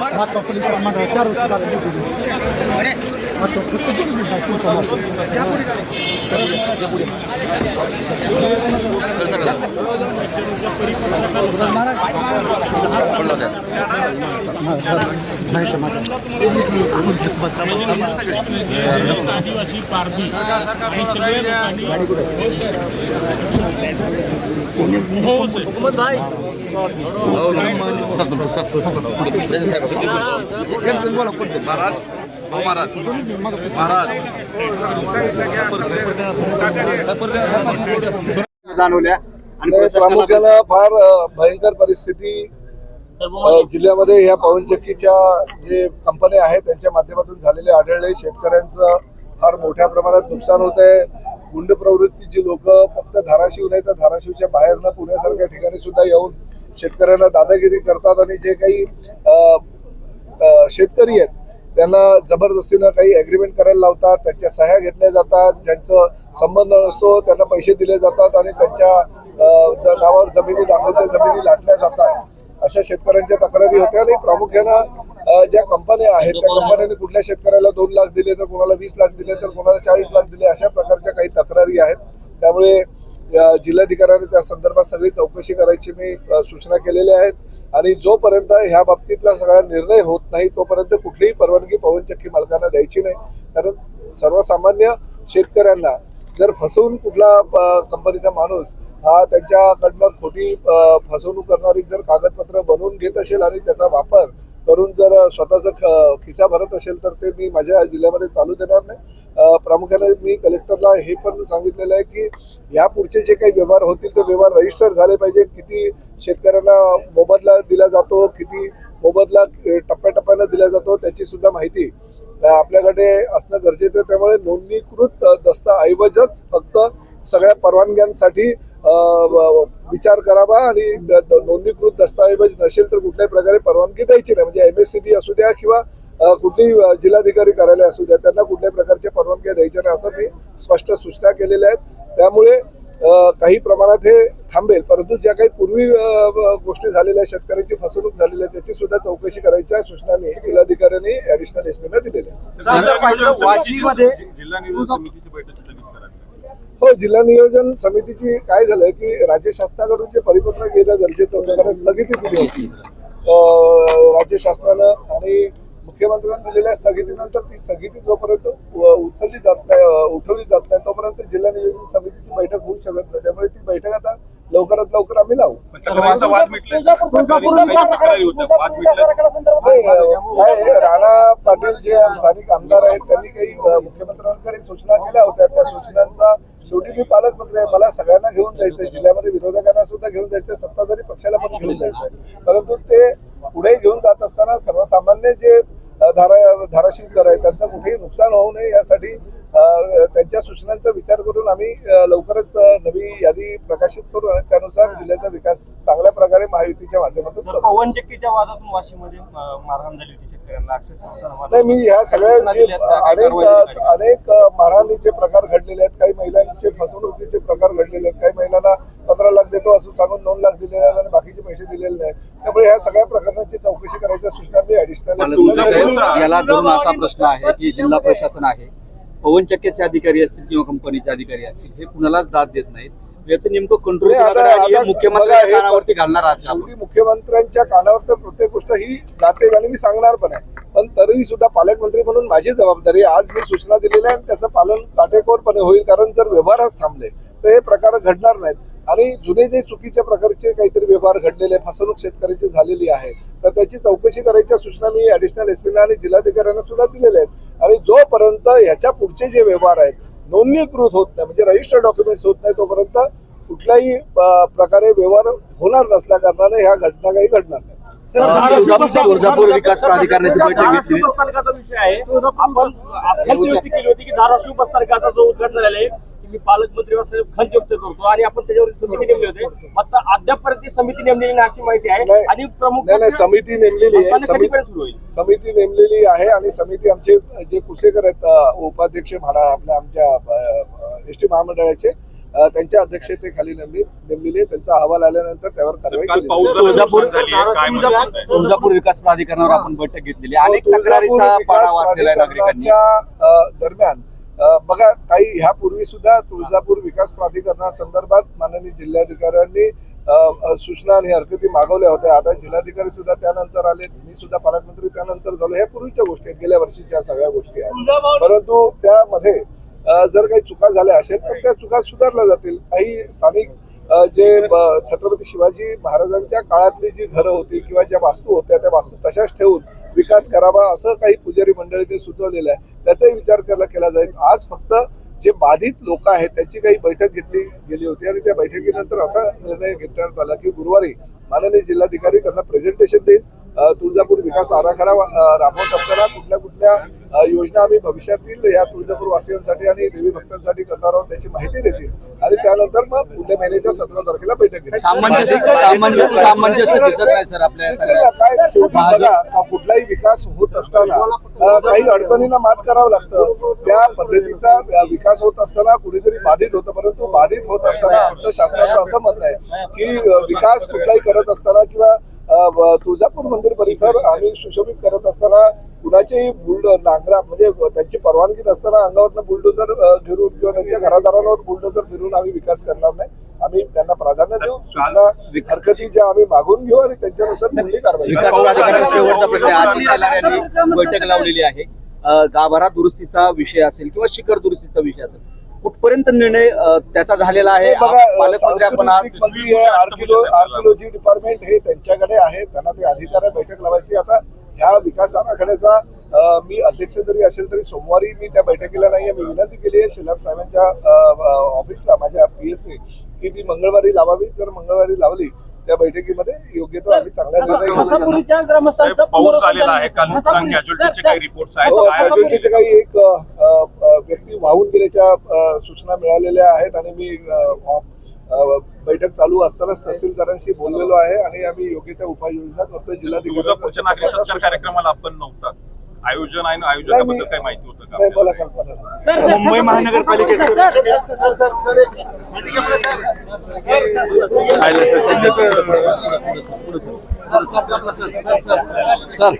Mahatma police मंडळ चार तो आदिवासी पारधी आणि सगळे लोकांनी हो महाराज. महाराज. जाणवल्या. आणि प्रामुख्यानं फार भयंकर परिस्थिती जिल्ह्यामध्ये या पवनचक्कीच्या जे कंपन्या आहेत त्यांच्या माध्यमातून झालेले आढळले. शेतकऱ्यांचं फार मोठ्या प्रमाणात नुकसान होत आहे. गुंड प्रवृत्तीची लोक फक्त धाराशिव नाही तर धाराशिवच्या बाहेरनं पुण्यासारख्या ठिकाणी सुद्धा येऊन शेतकऱ्यांना दादागिरी करतात आणि जे काही शेतकरी आहेत त्यांना जबरदस्तीनं काही अग्रीमेंट करायला लावतात त्यांच्या सह्या घेतल्या जातात ज्यांचं संबंध नसतो त्यांना पैसे दिले जातात आणि त्यांच्या ज- नावावर जमिनी दाखवते जमिनी लाटल्या जातात. अशा शेतकऱ्यांच्या तक्रारी होत्या आणि प्रामुख्यानं ज्या कंपन्या आहेत त्या कंपन्यांनी कुठल्या शेतकऱ्याला दोन लाख दिले तर कोणाला वीस लाख दिले तर कोणाला चाळीस लाख दिले अशा प्रकारच्या काही तक्रारी आहेत. त्यामुळे जिल्हाधिकाऱ्यांनी त्या संदर्भात सगळी चौकशी करायची मी सूचना केलेल्या आहेत. आणि जोपर्यंत ह्या बाबतीतला सगळा निर्णय होत नाही तोपर्यंत कुठलीही परवानगी पवनचक्की मालकांना द्यायची नाही. कारण सर्वसामान्य शेतकऱ्यांना जर फसवून कुठला कंपनीचा माणूस हा त्यांच्याकडनं खोटी फसवणूक करणारी जर कागदपत्र बनवून घेत असेल आणि त्याचा वापर करून जर स्वतःचा ख- खिसा भरत असेल तर ते मी माझ्या जिल्ह्यामध्ये चालू देणार नाही. प्रामुख्याने मी कलेक्टरला हे पण सांगितलेलं आहे की या पुढचे जे काही व्यवहार होतील ते व्यवहार रजिस्टर झाले पाहिजे. किती शेतकऱ्यांना मोबदला दिला जातो किती मोबदला टप्प्याटप्प्यानं दिला जातो त्याची सुद्धा माहिती आपल्याकडे असणं गरजेचं आहे. त्यामुळे नोंदणीकृत दस्ताऐवजच दस्तऐवजच फक्त सगळ्या परवानग्यांसाठी विचार करावा आणि नोंदणीकृत दस्तऐवज नसेल तर कुठल्याही प्रकारे परवानगी द्यायची नाही. म्हणजे एम एस सी बी असू द्या किंवा कुठलीही जिल्हाधिकारी कार्यालय असू द्या त्यांना कुठल्याही प्रकारच्या परवानग्या द्यायच्या नाही असं मी स्पष्ट सूचना केलेल्या आहेत. त्यामुळे काही प्रमाणात हे थांबेल. परंतु ज्या काही पूर्वी गोष्टी झालेल्या आहेत शेतकऱ्यांची फसवणूक झालेली आहे त्याची सुद्धा चौकशी करायच्या सूचना मी जिल्हाधिकाऱ्यांनी ऍडिशनल एसपीना दिलेल्या आहेत. वाशीमध्ये जिल्हा नियोजन समितीची बैठक स्थगित करा हो जिल्हा नियोजन समितीची काय झालं की राज्य शासनाकडून जे परिपत्रक येणं गरजेचं होतं कारण स्थगिती दिली होती. अं, राज्य शासनानं आणि मुख्यमंत्र्यांनी दिलेल्या स्थगितीनंतर ती स्थगिती जोपर्यंत उचलली जात नाही उठवली जात नाही तोपर्यंत जिल्हा नियोजन समितीची बैठक होऊ शकत नाही. त्यामुळे ती बैठक आता लवकरात लवकर आम्ही लावू. राणा पाटील जे स्थानिक आमदार आहेत त्यांनी काही मुख्यमंत्र्यांकडे सूचना केल्या होत्या. त्या सूचनांचा शेवटी मी पालकमंत्री आहे. मला सगळ्यांना घेऊन जायचंय. जिल्ह्यामध्ये विरोधकांना सुद्धा घेऊन जायचंय. सत्ताधारी पक्षाला पण घेऊन जायचंय. परंतु ते पुढे घेऊन जात असताना सर्वसामान्य जे धारा धाराशिवकर आहेत त्यांचं कुठेही नुकसान होऊ नये यासाठी त्यांच्या सूचनांचा विचार करून आम्ही लवकरच नवी यादी प्रकाशित करू आणि त्यानुसार जिल्ह्याचा विकास चांगल्या प्रकारे महायुतीच्या माध्यमातून पवन चक्कीच्या वादातून वाशीमध्ये मारहाण झाली होती शेतकऱ्यांना. नाही मी ह्या सगळ्या अनेक. अनेक मारहाणीचे प्रकार घडलेले आहेत. काही महिलांचे फसवणुकीचे प्रकार घडलेले आहेत. काही महिलांना पंधरा लाख देतो असं सांगून दोन लाख दिलेले आहेत आणि बाकीचे पैसे दिलेले नाहीत. त्यामुळे ह्या सगळ्या प्रकरणाची चौकशी करायच्या सूचना मी ऍडिशनल याला धरून असा प्रश्न आहे की जिल्हा प्रशासन आहे. पवन चक्क्याचे अधिकारी असतील किंवा कंपनीचे अधिकारी असतील हे कुणालाच दाद देत नाहीत. याचं नेमकं कंट्रोल हे- कानावरती घालणार आहात का आपण? शेवटी मुख्यमंत्र्यांच्या कानावर तर प्रत्येक गोष्ट ही जाते आणि मी सांगणार पण आहे. पण तरीही सुद्धा पालकमंत्री म्हणून माझी जबाबदारी. आज मी सूचना दिलेल्या आहे आणि त्याचं पालन काटेकोरपणे होईल कारण जर व्यवहारच थांबले तर हे प्रकार घडणार नाहीत. आणि जुने जे चुकीच्या प्रकारचे काहीतरी व्यवहार घडलेले फसवणूक शेतकऱ्याची झालेली आहे तर त्याची चौकशी करायच्या सूचना मी ऍडिशनल एसपीना आणि जिल्हाधिकाऱ्यांना सुद्धा दिलेल्या आहेत आणि जोपर्यंत ह्याच्या पुढचे जे व्यवहार आहेत नोंदणीकृत होत नाही म्हणजे रजिस्टर डॉक्युमेंट्स होत नाही तोपर्यंत कुठल्याही प्रकारे व्यवहार होणार नसल्या कारणाने ह्या घटना काही घडणार नाही तुळजापूर विकास प्राधिकरणाची बैठक घेतली आपण केली होती की धाराशिव बसस्थानकाचा जो उद्घाटन झालेला आहे मी पालकमंत्री खंत व्यक्त करतो आणि आपण त्याच्यावर समिती नेमली होते. मात्र अद्यापपर्यंत समिती नेमलेली नाही अशी माहिती आहे. नाही. आणि प्रमुख नाही समिती नेमलेली आहे. समिती नेमलेली आहे आणि समिती आमचे जे कुसेकर आहेत उपाध्यक्ष म्हणा आपल्या आमच्या एस टी महामंडळाचे त्यांच्या अध्यक्षतेखाली नेमली नेमलेली आहे. त्यांचा अहवाल आल्यानंतर त्यावर कारवाई तुळजापूर- विकास प्राधिकरणावर आपण बैठक घेतलेली आहे. अनेक हो, तक्रारीचा दरम्यान बघा काही ह्यापूर्वी सुद्धा तुळजापूर विकास प्राधिकरणासंदर्भात माननीय जिल्हाधिकाऱ्यांनी सूचना आणि हरकती मागवल्या होत्या. आता जिल्हाधिकारी सुद्धा त्यानंतर आले मी सुद्धा पालकमंत्री त्यानंतर झालो. ह्या पूर्वीच्या गोष्टी आहेत गेल्या वर्षीच्या सगळ्या गोष्टी आहेत. परंतु त्यामध्ये जर काही चुका झाल्या असेल तर त्या चुका सुधारल्या जातील. काही स्थानिक जे छत्रपती शिवाजी महाराजांच्या काळातली जी घरं होती किंवा ज्या वास्तू होत्या त्या वास्तू तशाच ठेवून विकास करावा असं काही पुजारी मंडळींनी सुचवलेलं आहे. त्याचाही विचार केला केला जाईल. आज फक्त जे बाधित लोक आहेत त्यांची काही बैठक घेतली गेली होती आणि त्या बैठकीनंतर असा निर्णय घेण्यात आला की गुरुवारी माननीय जिल्हाधिकारी त्यांना प्रेझेंटेशन देईल. तुळजापूर विकास आराखडा राबवत असताना कुठल्या कुठल्या योजना आम्ही भविष्यातील या तुळजापूर वासियांसाठी आणि देवी भक्तांसाठी करणार आहोत त्याची माहिती देतील. आणि त्यानंतर मग पुढल्या महिन्याच्या सतरा तारखेला बैठक काय कुठलाही विकास होत असताना काही अडचणींना मात करावं लागतं. त्या पद्धतीचा विकास होत असताना कुणीतरी बाधित होतं परंतु बाधित होत असताना आमचं शासनाचं असं म्हणणं आहे की विकास कुठलाही करत असताना किंवा तुळजापूर मंदिर परिसर आम्ही सुशोभित करत असताना कुणाचेही बुलड नांगरा म्हणजे त्यांची परवानगी नसताना अंगावरनं बुलडोजर फिरून किंवा त्यांच्या घरादारांवर बुलडोजर फिरून आम्ही विकास करणार नाही. आम्ही त्यांना प्राधान्य देऊ. सूचना हरकती ज्या आम्ही मागून घेऊ आणि त्यांच्यानुसार कारवाई बैठक लावलेली आहे. गाभारा दुरुस्तीचा विषय असेल किंवा शिखर दुरुस्तीचा विषय असेल कुठपर्यंत निर्णय त्याचा झालेला आहे? हे पालकमंत्री आपण आर्किओलॉजी डिपार्टमेंट हे त्यांच्याकडे आहे. त्यांना ते अधिकार बैठक लावायची. आता ह्या विकास आराखड्याचा मी अध्यक्ष जरी असेल तरी सोमवारी मी त्या बैठकीला नाही मी विनंती केली आहे शेलार साहेबांच्या ऑफिसला माझ्या पी एसने की ती मंगळवारी लावावी. जर मंगळवारी लावली त्या बैठकीमध्ये योग्य तो आम्ही चांगला निर्णय ग्रामस्थांचा पाऊस झालेला आहे. काल नुकसान कॅज्युअल्टीचे काही सर, रिपोर्ट्स आहेत. हो, काही एक व्यक्ती वाहून गेल्याच्या सूचना मिळालेल्या आहेत आणि मी बैठक चालू असतानाच तहसीलदारांशी बोललेलो आहे आणि आम्ही योग्य त्या उपाययोजना करतोय. जिल्हाधिकारी कार्यक्रमाला आपण नव्हता. आयोजन आहे ना आयोजकाबद्दल काही माहिती होतं का आपल्याला? नाही. मुंबई महानगरपालिकेचं सर. सर,